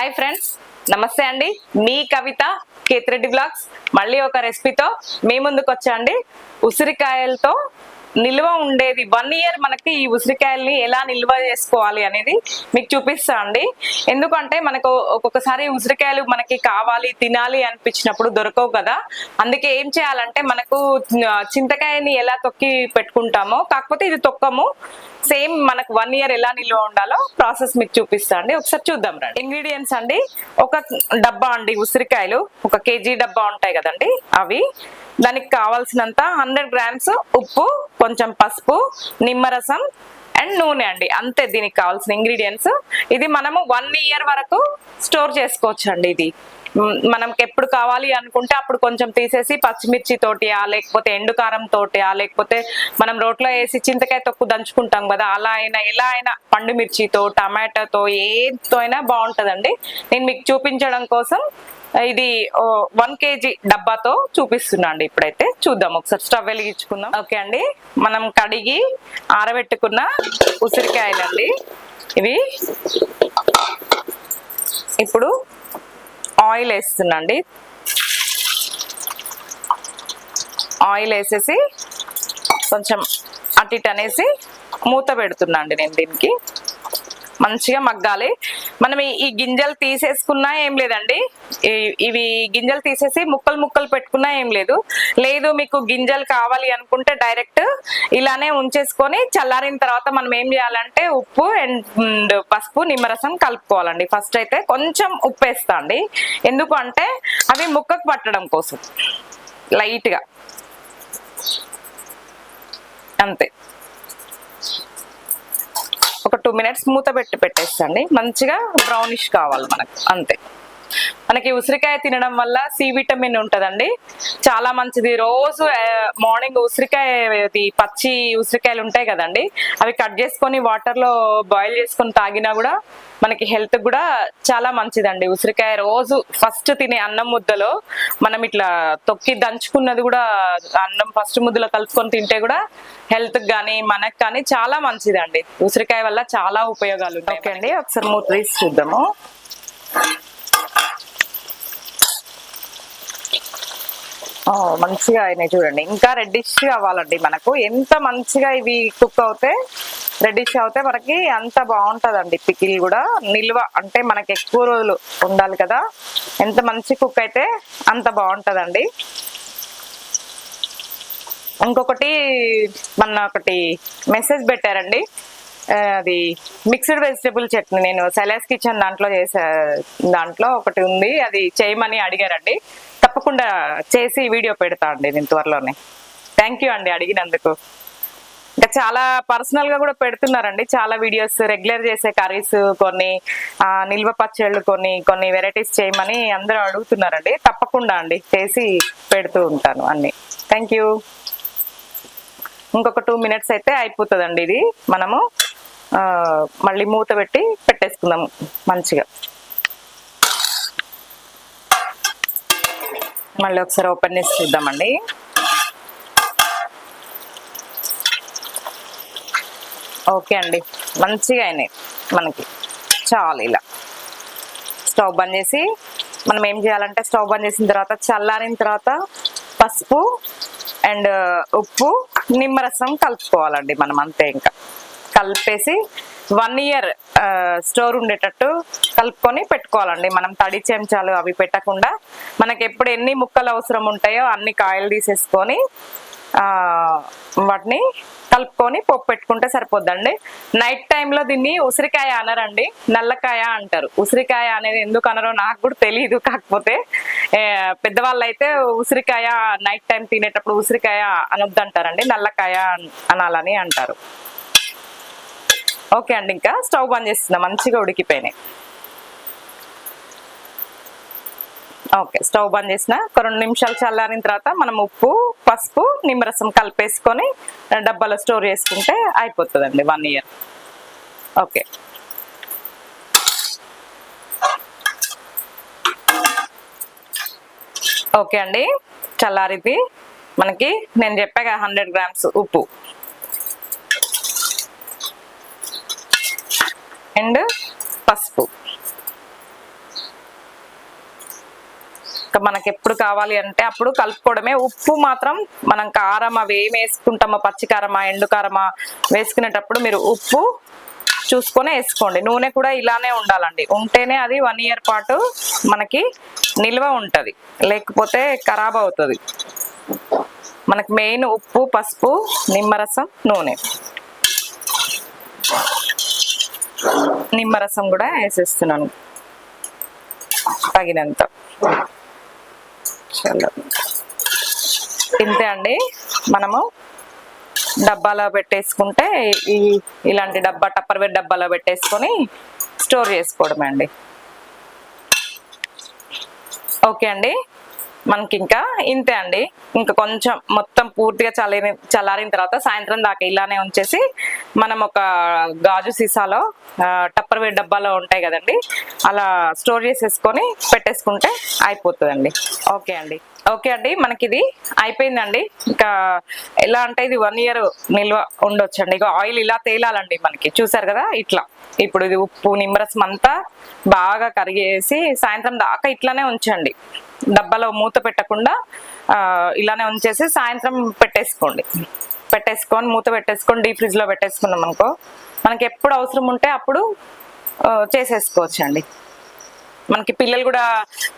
Hi friends నమస్తే అండి. మీ కవిత కేతిరెడ్డి బ్లాగ్స్. మళ్ళీ ఒక రెసిపీతో మీ ముందుకు వచ్చా అండి? ఉసిరికాయలతో నిల్వ ఉండేది. వన్ ఇయర్ మనకి ఈ ఉసిరికాయల్ని ఎలా నిల్వ చేసుకోవాలి అనేది మీకు చూపిస్తా అండి. ఎందుకంటే మనకు ఒక్కొక్కసారి ఉసిరికాయలు మనకి కావాలి తినాలి అనిపించినప్పుడు దొరకవు కదా. అందుకే ఏం చేయాలంటే మనకు చింతకాయని ఎలా తొక్కి పెట్టుకుంటామో కాకపోతే ఇది తొక్కము. సేమ్ మనకు వన్ ఇయర్ ఎలా నిల్వ ఉండాలో ప్రాసెస్ మీకు చూపిస్తా అండి. ఒకసారి చూద్దాం రండి. ఇంగ్రీడియంట్స్ అండి. ఒక డబ్బా అండి ఉసిరికాయలు. ఒక కేజీ డబ్బా ఉంటాయి కదండి అవి. దానికి కావాల్సినంత హండ్రెడ్ గ్రామ్స్ ఉప్పు కొంచెం పసుపు నిమ్మరసం అండ్ నూనె అండి. అంతే దీనికి కావాల్సిన ఇంగ్రీడియంట్స్. ఇది మనము వన్ ఇయర్ వరకు స్టోర్ చేసుకోవచ్చు అండి ఇది మనకి ఎప్పుడు కావాలి అనుకుంటే అప్పుడు కొంచెం తీసేసి పచ్చిమిర్చి తోటియా లేకపోతే ఎండుకారం తోటియా లేకపోతే మనం రోట్లో వేసి చింతకాయ తొక్కు దంచుకుంటాం కదా అలా అయినా ఎలా అయినా పండుమిర్చితో టమాటాతో ఏతో అయినా బాగుంటుందండి. నేను మీకు చూపించడం కోసం ఇది వన్ కేజీ డబ్బాతో చూపిస్తున్నాండి ఇప్పుడైతే. చూద్దాం ఒకసారి స్టవ్ వెలిగించుకుందాం. ఓకే అండి. మనం కడిగి ఆరబెట్టుకున్న ఉసిరికాయలండి. ఇవి ఇప్పుడు ఆయిల్ వేస్తున్నాండి. ఆయిల్ వేసేసి కొంచెం అటు ఇటు అనేసి మూత పెడుతున్నా అండి నేను దీనికి. మంచిగా మగ్గాలి. మనం ఈ- గింజలు తీసేసుకున్నా ఏం లేదండి. ఇవి గింజలు తీసేసి ముక్కలు ముక్కలు పెట్టుకున్నా ఏం లేదు. లేదు మీకు గింజలు కావాలి అనుకుంటే డైరెక్ట్ ఇలానే ఉంచేసుకొని చల్లారిన తర్వాత మనం ఏం చేయాలంటే ఉప్పు అండ్ పసుపు నిమ్మరసం కలుపుకోవాలండి. ఫస్ట్ అయితే కొంచెం ఉప్పు వేస్తా అండి. ఎందుకు అంటే అవి ముక్కకు పట్టడం కోసం. లైట్గా. అంతే. ఒక టూ మినిట్స్ మూత పెట్టి పెట్టేస్తండి. మంచిగా బ్రౌనిష్ కావాలి మనకు. అంతే. మనకి ఉసిరికాయ తినడం వల్ల సి విటమిన్ ఉంటదండి. చాలా మంచిది. రోజు మార్నింగ్ ఉసిరికాయ పచ్చి ఉసిరికాయలు ఉంటాయి కదండి. అవి కట్ చేసుకొని వాటర్లో బాయిల్ చేసుకొని తాగినా కూడా మనకి హెల్త్ కూడా చాలా మంచిదండి. ఉసిరికాయ రోజు ఫస్ట్ తినే అన్నం ముద్దలో మనం ఇట్లా తొక్కి దంచుకున్నది కూడా అన్నం ఫస్ట్ ముద్దలో కలుపుకొని తింటే కూడా హెల్త్ కానీ మనకు కానీ చాలా మంచిదండి. ఉసిరికాయ వల్ల చాలా ఉపయోగాలు ఉంటాయి ఓకే అండి. ఒకసారి మూత తీసి చూద్దాము. మంచిగా అయినాయి చూడండి. ఇంకా రెడ్డిష్ అవ్వాలండి మనకు. ఎంత మంచిగా ఇవి కుక్ అవుతే రెడ్డిష్ అవుతే మనకి అంత బాగుంటుందండి పికిల్ కూడా. నిల్వ అంటే మనకి ఎక్కువ రోజులు ఉండాలి కదా. ఎంత మంచి కుక్ అయితే అంత బాగుంటుందండి. ఇంకొకటి మన ఒకటి మెసేజ్ పెట్టారండి. అది మిక్స్డ్ వెజిటబుల్ చట్నీ. నేను సెలాస్ కిచెన్ దాంట్లో చేసే దాంట్లో ఒకటి ఉంది. అది చేయమని అడిగారండి. తప్పకుండా చేసి వీడియో పెడతా అండి నేను త్వరలోనే. థ్యాంక్ యూ అండి అడిగినందుకు. ఇంకా చాలా పర్సనల్గా కూడా పెడుతున్నారండి. చాలా వీడియోస్ రెగ్యులర్ చేసే కర్రీస్ కొన్ని నిల్వ పచ్చళ్ళు కొన్ని కొన్ని వెరైటీస్ చేయమని అందరూ అడుగుతున్నారండి. తప్పకుండా అండి. చేసి పెడుతూ ఉంటాను అన్నీ. థ్యాంక్ యూ ఇంకొక టూ మినిట్స్ అయితే అయిపోతుందండి ఇది. మనము మళ్ళీ మూత పెట్టి పెట్టేసుకుందాం మంచిగా. మళ్ళీ ఒకసారి ఓపెన్ చేసి చూద్దామండి. ఓకే అండి. మంచిగా అయినాయి మనకి. చాలు ఇలా. స్టవ్ బంద్ చేసి మనం ఏం చేయాలంటే స్టవ్ బంద్ చేసిన తర్వాత చల్లారిన తర్వాత పసుపు అండ్ ఉప్పు నిమ్మరసం కలుపుకోవాలండి మనం అంతే ఇంకా. కలిపేసి వన్ ఇయర్ స్టోర్ ఉండేటట్టు కలుపుకొని పెట్టుకోవాలండి. మనం తడి చెంచాలు అవి పెట్టకుండా మనకి ఎప్పుడు ఎన్ని ముక్కలు అవసరం ఉంటాయో అన్ని కాయలు తీసేసుకొని వాటిని కలుపుకొని పోపు పెట్టుకుంటే సరిపోద్దండి. నైట్ టైంలో దీన్ని ఉసిరికాయ అనరండి. నల్లకాయ అంటారు. ఉసిరికాయ అనేది ఎందుకు అనరో నాకు కూడా తెలియదు కాకపోతే పెద్దవాళ్ళు అయితే ఉసిరికాయ నైట్ టైం తినేటప్పుడు ఉసిరికాయ అనొద్దంటారండి. నల్లకాయ అనాలని అంటారు. ఓకే అండి ఇంకా స్టవ్ బంద్ చేస్తున్నా మంచిగా ఉడికిపోయినాయి. ఓకే స్టవ్ బంద్ చేసిన. ఒక రెండు నిమిషాలు చల్లారిన తర్వాత మనం ఉప్పు పసుపు నిమ్మరసం కలిపేసుకొని డబ్బాలో స్టోర్ చేసుకుంటే అయిపోతుందండి వన్ ఇయర్ ఓకే. ఓకే అండి చల్లారిది మనకి నేను చెప్పాగా హండ్రెడ్ గ్రామ్స్ ఉప్పు. అండ్ పసుపు. ఇంకా మనకి ఎప్పుడు కావాలి అంటే అప్పుడు కలుపుకోవడమే. ఉప్పు మాత్రం మనం కారం అవి ఏం వేసుకుంటామో పచ్చి కారమా ఎండు కారమా వేసుకునేటప్పుడు మీరు ఉప్పు చూసుకొని వేసుకోండి. నూనె కూడా ఇలానే ఉండాలండి. ఉంటేనే అది వన్ ఇయర్ పాటు మనకి నిల్వ ఉంటుంది. లేకపోతే ఖరాబ్ అవుతుంది. మనకు మెయిన్ ఉప్పు పసుపు నిమ్మరసం నూనె. నిమ్మరసం కూడా వేసేస్తున్నాను. తగినంత. చలో. ఇంతే అండి. మనము డబ్బాలో పెట్టేసుకుంటే ఈ ఇలాంటి డబ్బా టప్పర్వేర్ డబ్బాలో పెట్టేసుకొని స్టోర్ చేసుకోవడమే అండి. ఓకే అండి. మనకి ఇంకా ఇంతే అండి. ఇంకా కొంచెం మొత్తం పూర్తిగా చల్లని చల్లారిన తర్వాత సాయంత్రం దాకా ఇలానే ఉంచేసి మనం ఒక గాజు సీసాలో టప్పర్వేర్ డబ్బాలో ఉంటాయి కదండి అలా స్టోర్ చేసేసుకొని పెట్టేసుకుంటే అయిపోతుందండి. ఓకే అండి. ఓకే అండి మనకి ఇది అయిపోయిందండి. ఇంకా ఎలా అంటే ఇది వన్ ఇయర్ నిల్వ ఉండొచ్చండి. ఇక ఆయిల్ ఇలా తేలాలండి మనకి. చూసారు కదా ఇట్లా. ఇప్పుడు ఇది ఉప్పు నిమ్మరసం అంతా బాగా కరిగేసి సాయంత్రం దాకా ఇట్లానే ఉంచండి. డబ్బాలో మూత పెట్టకుండా ఇలానే ఉంచేసి సాయంత్రం పెట్టేసుకోండి. పెట్టేసుకొని మూత పెట్టేసుకొని డీప్ ఫ్రిడ్జ్లో పెట్టేసుకున్నాం అనుకో మనకి ఎప్పుడు అవసరం ఉంటే అప్పుడు చేసేసుకోవచ్చండి. మనకి పిల్లలు కూడా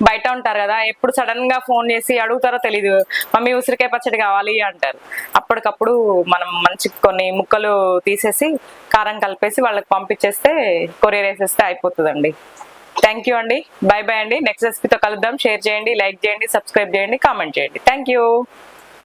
బయట ఉంటారు కదా ఎప్పుడు సడన్గా ఫోన్ చేసి అడుగుతారో తెలీదు. మమ్మీ ఉసిరికాయ పచ్చడి కావాలి అంటారు. అప్పటికప్పుడు మనం మంచి కొన్ని ముక్కలు తీసేసి కారం కలిపేసి వాళ్ళకి పంపించేస్తే కొరియర్ వేసేస్తే అయిపోతుందండి. థ్యాంక్ యూ అండి బై బై అండి నెక్స్ట్ రెసిపీతో కలుద్దాం. షేర్ చేయండి లైక్ చేయండి సబ్స్క్రైబ్ చేయండి కామెంట్ చేయండి. Thank you